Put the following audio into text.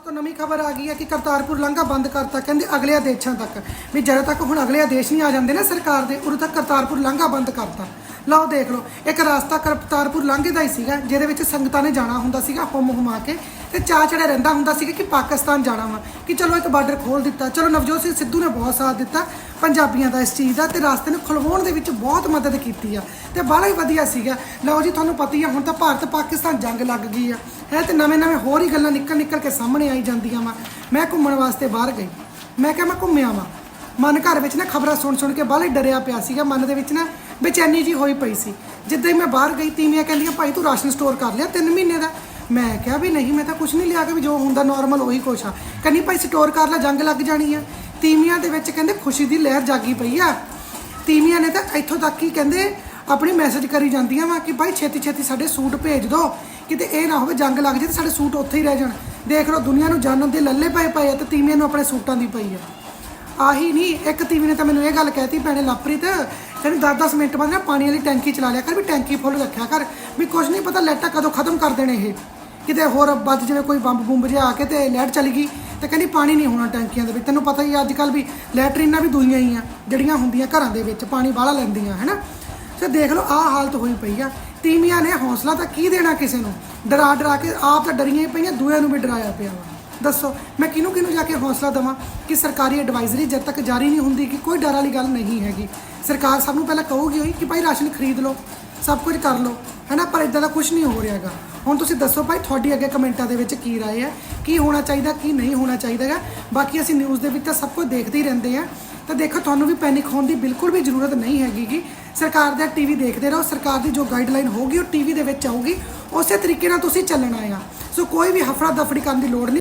ਦੋਸਤੋ ਨਵੀਂ ਖਬਰ ਆ ਗਈ ਹੈ ਕਿ ਕਰਤਾਰਪੁਰ ਲਾਂਘਾ ਬੰਦ ਕਰਤਾ, ਕਹਿੰਦੇ ਅਗਲੇ ਆਦੇਸ਼ਾਂ ਤੱਕ। ਵੀ ਜਦੋਂ ਤੱਕ ਹੁਣ ਅਗਲੇ ਆਦੇਸ਼ ਨਹੀਂ ਆ ਜਾਂਦੇ ਨਾ ਸਰਕਾਰ ਦੇ, ਉਦੋਂ ਤੱਕ ਕਰਤਾਰਪੁਰ ਲਾਂਘਾ ਬੰਦ ਕਰਤਾ। ਲਓ ਦੇਖ ਲਓ। ਇੱਕ ਰਾਸਤਾ ਕਰਤਾਰਪੁਰ ਲਾਂਘੇ ਦਾ ਹੀ ਸੀਗਾ, ਜਿਹਦੇ ਵਿੱਚ ਸੰਗਤਾਂ ਨੇ ਜਾਣਾ ਹੁੰਦਾ ਸੀਗਾ, ਹੁਮ ਹੁਮਾ ਕੇ। ਤੇ ਚਾਅ ਚੜਿਆ ਰਹਿੰਦਾ ਹੁੰਦਾ ਸੀਗਾ ਕਿ ਪਾਕਿਸਤਾਨ ਜਾਣਾ ਵਾ, ਕਿ ਚਲੋ ਇੱਕ ਬਾਰਡਰ ਖੋਲ ਦਿੱਤਾ। ਚਲੋ ਨਵਜੋਤ ਸਿੰਘ ਸਿੱਧੂ ਨੇ ਬਹੁਤ ਸਾਥ ਦਿੱਤਾ ਪੰਜਾਬੀਆਂ ਦਾ ਇਸ ਚੀਜ਼ ਦਾ, ਤੇ ਰਾਸਤੇ ਨੂੰ ਖੁਲਵਾਉਣ ਦੇ ਵਿੱਚ ਬਹੁਤ ਮਦਦ ਕੀਤੀ ਆ। ਤੇ ਬੜਾ ਹੀ ਵਧੀਆ ਸੀਗਾ। ਲਓ ਜੀ, ਤੁਹਾਨੂੰ ਪਤਾ ਹੀ ਆ, ਹੁਣ ਤਾਂ ਭਾਰਤ ਪਾਕਿਸਤਾਨ ਜੰਗ ਲੱਗ ਗਈ ਆ। ਹੈ, ਤੇ ਨਵੇਂ ਨਵੇਂ ਹੋਰ ਹੀ ਗੱਲਾਂ ਨਿਕਲ ਨਿਕਲ ਕੇ ਸਾਹਮਣੇ ਆਈ ਜਾਂਦੀਆਂ ਵਾ। ਮੈਂ ਘੁੰਮਣ ਵਾਸਤੇ ਬਾਹਰ ਗਈ। ਮੈਂ ਕਿਹਾ ਮੈਂ ਘੁੰਮਿਆ ਵਾਂ। ਮਨ ਘਰ ਵਿੱਚ ਨਾ ਖਬਰਾਂ ਸੁਣ ਸੁਣ ਕੇ ਬਾਹਲੇ ਡਰਿਆ ਪਿਆ ਸੀਗਾ। ਮਨ ਦੇ ਵਿੱਚ ਨਾ ਬੇਚੈਨੀ ਜੀ ਹੋਈ ਪਈ ਸੀ। ਜਿੱਦਾਂ ਹੀ ਮੈਂ ਬਾਹਰ ਗਈ, ਤੀਵੀਆਂ ਕਹਿੰਦੀਆਂ, ਭਾਈ ਤੂੰ ਰਾਸ਼ਨ ਸਟੋਰ ਕਰ ਲਿਆ 3 ਮਹੀਨੇ ਦਾ? ਮੈਂ ਕਿਹਾ ਵੀ ਨਹੀਂ, ਮੈਂ ਤਾਂ ਕੁਝ ਨਹੀਂ ਲਿਆ ਕੇ ਵੀ ਜੋ ਹੁੰਦਾ ਨਾਰਮਲ ਉਹੀ ਕੁਛ ਆ। ਕਹਿੰਦੀ, ਭਾਈ ਸਟੋਰ ਕਰ ਲੈ, ਜੰਗ ਲੱਗ ਜਾਣੀ ਆ। ਤੀਵੀਆਂ ਦੇ ਵਿੱਚ ਕਹਿੰਦੇ, ਖੁਸ਼ੀ ਦੀ ਲਹਿਰ ਜਾਗੀ ਪਈ ਆ। ਤੀਵੀਆਂ ਨੇ ਤਾਂ ਇੱਥੋਂ ਤੱਕ ਹੀ ਕਹਿੰਦੇ, ਆਪਣੀ ਮੈਸੇਜ ਕਰੀ ਜਾਂਦੀਆਂ ਵਾ ਕਿ, ਭਾਈ ਛੇਤੀ ਛੇਤੀ ਸਾਡੇ ਸੂਟ ਭੇਜ ਦਿਓ ਕਿਤੇ ਇਹ ਨਾ ਹੋਵੇ ਜੰਗ ਲੱਗ ਜੇ ਤੇ ਸਾਡੇ ਸੂਟ ਉੱਥੇ ਹੀ ਰਹਿ ਜਾਣ। ਦੇਖ ਲਓ, ਦੁਨੀਆ ਨੂੰ ਜਾਣਨ ਦੇ ਲੱਲੇ ਪਏ ਪਏ ਆ ਤੇ ਤੀਵੀਆਂ ਨੂੰ ਆਪਣੇ ਸੂਟਾਂ ਦੀ ਪਈ ਆ। ਆਹੀ ਨਹੀਂ, ਇੱਕ ਤੀਵੀ ਨੇ ਤਾਂ ਮੈਨੂੰ ਇਹ ਗੱਲ ਕਹਿਤੀ, ਭੈਣੇ ਲਾਪ੍ਰੀਤ ਕਹਿੰਦੀ 10-10 ਮਿੰਟ ਬਾਅਦ ਨਾ ਪਾਣੀ ਵਾਲੀ ਟੈਂਕੀ ਚਲਾ ਲਿਆ ਕਰ, ਵੀ ਟੈਂਕੀ ਫੁੱਲ ਰੱਖਿਆ ਕਰ। ਵੀ ਕੁਝ ਨਹੀਂ ਪਤਾ ਲਾਈਟਾਂ ਕਦੋਂ ਖਤਮ ਕਰ ਦੇਣੇ ਇਹ। ਕਿਤੇ ਹੋਰ ਵੱਜ ਜਿਵੇਂ ਕੋਈ ਬੰਬ ਬੁੰਬ ਜਿਹਾ ਆ ਕੇ ਤੇ ਲਾਈਟ ਚਲੀ ਗਈ, ਤੇ ਕਹਿੰਦੀ ਪਾਣੀ ਨਹੀਂ ਹੋਣਾ ਟੈਂਕੀਆਂ ਦੇ ਵਿੱਚ। ਤੈਨੂੰ ਪਤਾ ਹੀ ਅੱਜ ਕੱਲ ਵੀ ਲੈਟਰੀਨਾਂ ਵੀ ਦੂਈਆਂ ਹੀ ਆ, ਜਿਹੜੀਆਂ ਹੁੰਦੀਆਂ ਘਰਾਂ ਦੇ ਵਿੱਚ, ਪਾਣੀ ਬਾਹਲਾ ਲੈਂਦੀਆਂ, ਹੈਨਾ? ਤੇ ਦੇਖ ਲਓ, ਆਹ ਹਾਲਤ ਹੋਈ ਪਈ ਆ। ਤੀਵੀਆਂ ਨੇ ਹੌਸਲਾ ਤਾਂ ਕੀ ਦੇਣਾ ਕਿਸੇ ਨੂੰ? ਡਰਾ ਡਰਾ ਕੇ ਆਪ ਤਾਂ ਡਰੀਆਂ ਹੀ ਪਈਆਂ ਦੂਆਂ ਨੂੰ ਵੀ ਡਰਾਇਆ ਪਿਆ ਵਾ। ਦੱਸੋ, ਮੈਂ ਕਿਹਨੂੰ ਕਿਹਨੂੰ ਜਾ ਕੇ ਹੌਸਲਾ ਦਵਾਂ ਕਿ ਸਰਕਾਰੀ ਐਡਵਾਈਜ਼ਰੀ ਜਦ ਤੱਕ ਜਾਰੀ ਨਹੀਂ ਹੁੰਦੀ ਕਿ ਕੋਈ ਡਰ ਵਾਲੀ ਗੱਲ ਨਹੀਂ ਹੈਗੀ। ਸਰਕਾਰ ਸਭ ਨੂੰ ਪਹਿਲਾਂ ਕਹੂਗੀ ਹੋਈ ਕਿ ਭਾਈ ਰਾਸ਼ਨ ਖਰੀਦ ਲਓ, ਸਭ ਕੁਝ ਕਰ ਲਓ, ਹੈਨਾ? ਪਰ ਇਦਾਂ ਦਾ ਕੁਝ ਨਹੀਂ ਹੋ ਰਿਹਾਗਾ ਹੁਣ ਤੁਸੀਂ ਦੱਸੋ ਭਾਈ, ਤੁਹਾਡੀ ਅੱਗੇ ਕਮੈਂਟਾਂ ਦੇ ਵਿੱਚ ਕੀ ਰਾਏ ਹੈ, ਕੀ ਹੋਣਾ ਚਾਹੀਦਾ, ਕੀ ਨਹੀਂ ਹੋਣਾ ਚਾਹੀਦਾਗਾ ਬਾਕੀ ਅਸੀਂ ਨਿਊਜ਼ ਦੇ ਵਿੱਚ ਤਾਂ ਸਭ ਕੁਝ ਦੇਖਦੇ ਹੀ ਰਹਿੰਦੇ ਆ ਤਾਂ ਦੇਖੋ, ਤੁਹਾਨੂੰ ਵੀ ਪੈਨਿਕ ਹੋਣ ਦੀ ਬਿਲਕੁਲ ਵੀ ਜ਼ਰੂਰਤ ਨਹੀਂ ਹੈਗੀ ਗੀ। ਸਰਕਾਰ ਦਾ ਟੀਵੀ ਦੇਖਦੇ ਰਹੋ, ਸਰਕਾਰ ਦੀ ਜੋ ਗਾਈਡਲਾਈਨ ਹੋਊਗੀ, ਉਹ ਟੀਵੀ ਦੇ ਵਿੱਚ ਆਊਗੀ। ਉਸੇ ਤਰੀਕੇ ਨਾਲ ਤੁਸੀਂ ਚੱਲਣਾ ਆ ਸੋ ਕੋਈ ਵੀ ਹਫੜਾ ਦਫੜੀ ਕਰਨ ਦੀ ਲੋੜ ਨਹੀਂ।